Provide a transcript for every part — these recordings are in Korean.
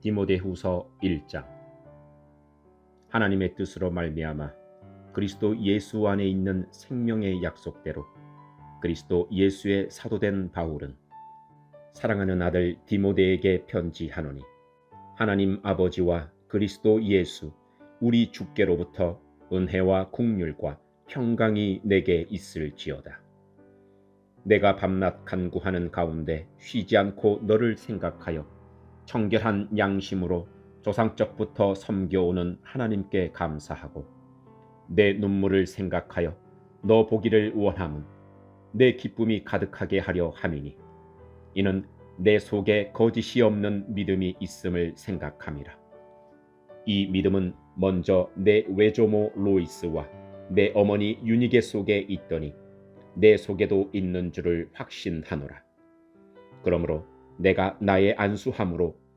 디모데후서 1장 하나님의 뜻으로 말미암아 그리스도 예수 안에 있는 생명의 약속대로 그리스도 예수의 사도된 바울은 사랑하는 아들 디모데에게 편지하노니 하나님 아버지와 그리스도 예수 우리 주께로부터 은혜와 국률과 평강이 내게 있을지어다. 내가 밤낮 간구하는 가운데 쉬지 않고 너를 생각하여 청결한 양심으로 조상적부터 섬겨오는 하나님께 감사하고 내 눈물을 생각하여 너 보기를 원함은 내 기쁨이 가득하게 하려 함이니 이는 내 속에 거짓이 없는 믿음이 있음을 생각함이라. 이 믿음은 먼저 내 외조모 로이스와 내 어머니 유니게 속에 있더니 내 속에도 있는 줄을 확신하노라. 그러므로 내가 나의 안수함으로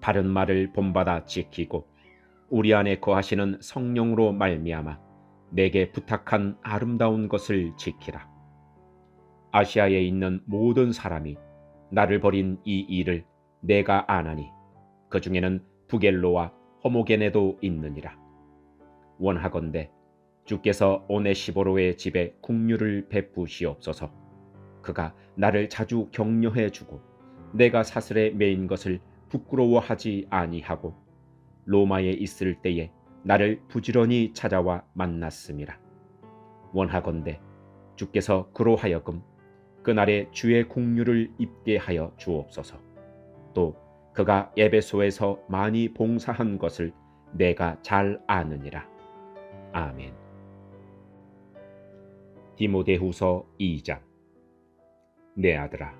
바른 말을 본받아 지키고 우리 안에 거하시는 성령으로 말미암아 내게 부탁한 아름다운 것을 지키라. 아시아에 있는 모든 사람이 나를 버린 이 일을 내가 아나니 그 중에는 부겔로와 호모게네도 있느니라. 원하건대 주께서 오네시보로의 집에 국류를 베푸시옵소서. 그가 나를 자주 격려해 주고 내가 사슬에 매인 것을 부끄러워하지 아니하고 로마에 있을 때에 나를 부지런히 찾아와 만났음이라. 원하건대 주께서 그로 하여금 그날의 주의 국류를 입게 하여 주옵소서. 또 그가 에베소에서 많이 봉사한 것을 내가 잘 아느니라. 아멘. 디모데후서 2장 내 아들아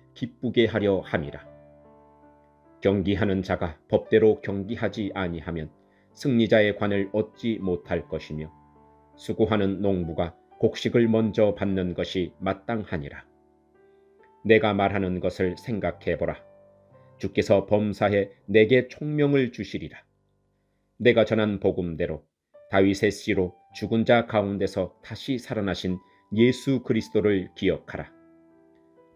기쁘게 하려 함이라. 경기하는 자가 법대로 경기하지 아니하면 승리자의 관을 얻지 못할 것이며 수고하는 농부가 곡식을 먼저 받는 것이 마땅하니라. 내가 말하는 것을 생각해 보라. 주께서 범사에 내게 총명을 주시리라. 내가 전한 복음대로 다윗의 씨로 죽은 자 가운데서 다시 살아나신 예수 그리스도를 기억하라.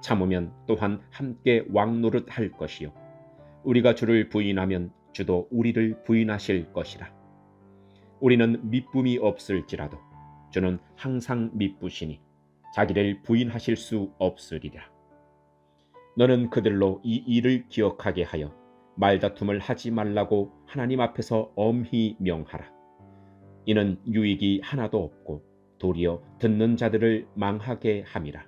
참으면 또한 함께 왕노릇 할 것이요 우리가 주를 부인하면 주도 우리를 부인하실 것이라 우리는 미쁨이 없을지라도 주는 항상 미쁘시니 자기를 부인하실 수 없으리라. 너는 그들로 이 일을 기억하게 하여 말다툼을 하지 말라고 하나님 앞에서 엄히 명하라. 이는 유익이 하나도 없고 도리어 듣는 자들을 망하게 함이라.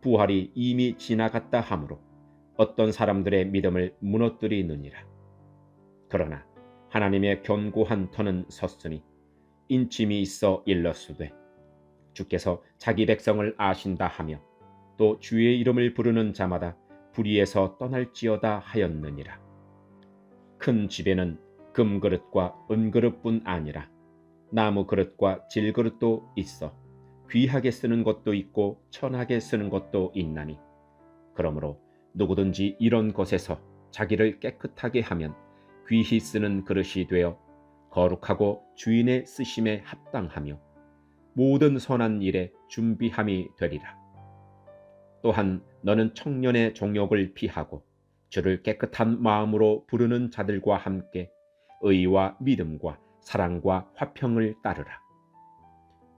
부활이 이미 지나갔다 하므로 어떤 사람들의 믿음을 무너뜨리느니라. 그러나 하나님의 견고한 터는 섰으니 인침이 있어 일렀으되 주께서 자기 백성을 아신다 하며 또 주의 이름을 부르는 자마다 불의에서 떠날지어다 하였느니라. 큰 집에는 금그릇과 은그릇뿐 아니라 나무 그릇과 질그릇도 있어 귀하게 쓰는 것도 있고 천하게 쓰는 것도 있나니 그러므로 누구든지 이런 것에서 자기를 깨끗하게 하면 귀히 쓰는 그릇이 되어 거룩하고 주인의 쓰심에 합당하며 모든 선한 일에 준비함이 되리라. 또한 너는 청년의 종욕을 피하고 주를 깨끗한 마음으로 부르는 자들과 함께 의와 믿음과 사랑과 화평을 따르라.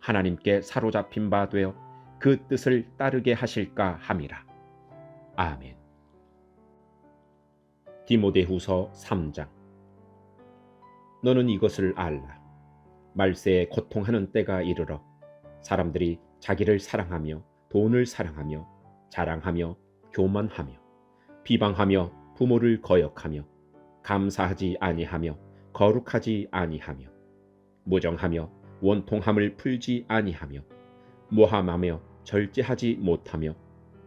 하나님께 사로잡힌 바 되어 그 뜻을 따르게 하실까 함이라. 아멘. 디모데후서 3장 너는 이것을 알라. 말세에 고통하는 때가 이르러 사람들이 자기를 사랑하며 돈을 사랑하며 자랑하며 교만하며 비방하며 부모를 거역하며 감사하지 아니하며 거룩하지 아니하며 무정하며 원통함을 풀지 아니하며 모함하며 절제하지 못하며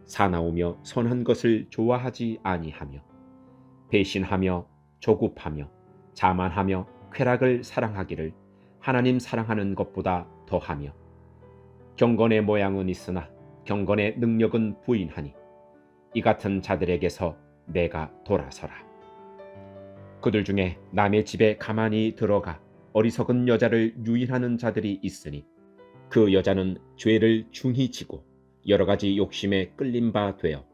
사나우며 선한 것을 좋아하지 아니하며 배신하며 조급하며 자만하며 쾌락을 사랑하기를 하나님 사랑하는 것보다 더하며 경건의 모양은 있으나 경건의 능력은 부인하니 이 같은 자들에게서 내가 돌아서라. 그들 중에 남의 집에 가만히 들어가 어리석은 여자를 유인하는 자들이 있으니 그 여자는 죄를 중히 지고 여러 가지 욕심에 끌린 바 되어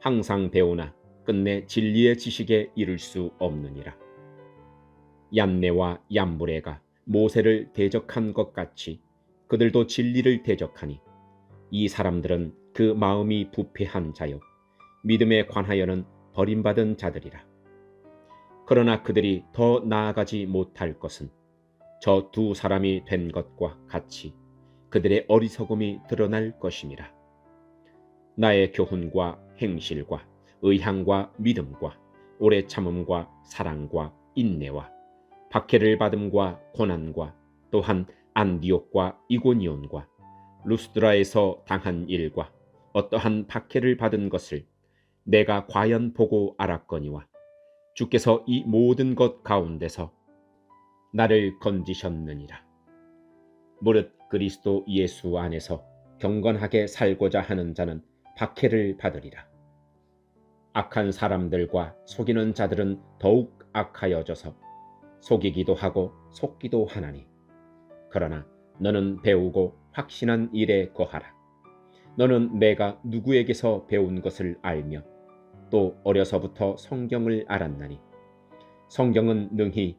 항상 배우나 끝내 진리의 지식에 이를 수 없느니라. 얀네와 얀브레가 모세를 대적한 것 같이 그들도 진리를 대적하니 이 사람들은 그 마음이 부패한 자요 믿음에 관하여는 버림받은 자들이라. 그러나 그들이 더 나아가지 못할 것은 저 두 사람이 된 것과 같이 그들의 어리석음이 드러날 것임이라. 나의 교훈과 행실과 의향과 믿음과 오래 참음과 사랑과 인내와 박해를 받음과 고난과 또한 안디옥과 이고니온과 루스드라에서 당한 일과 어떠한 박해를 받은 것을 내가 과연 보고 알았거니와 주께서 이 모든 것 가운데서 나를 건지셨느니라. 무릇 그리스도 예수 안에서 경건하게 살고자 하는 자는 박해를 받으리라. 악한 사람들과 속이는 자들은 더욱 악하여져서 속이기도 하고 속기도 하나니 그러나 너는 배우고 확신한 일에 거하라. 너는 내가 누구에게서 배운 것을 알며 또 어려서부터 성경을 알았나니 성경은 능히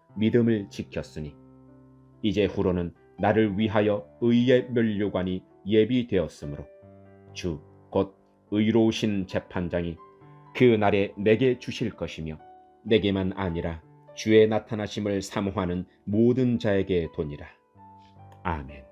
믿음을 지켰으니 이제 후로는 나를 위하여 의의 면류관이 예비되었으므로 주 곧 의로우신 재판장이 그 날에 내게 주실 것이며 내게만 아니라 주의 나타나심을 사모하는 모든 자에게 도니라. 아멘.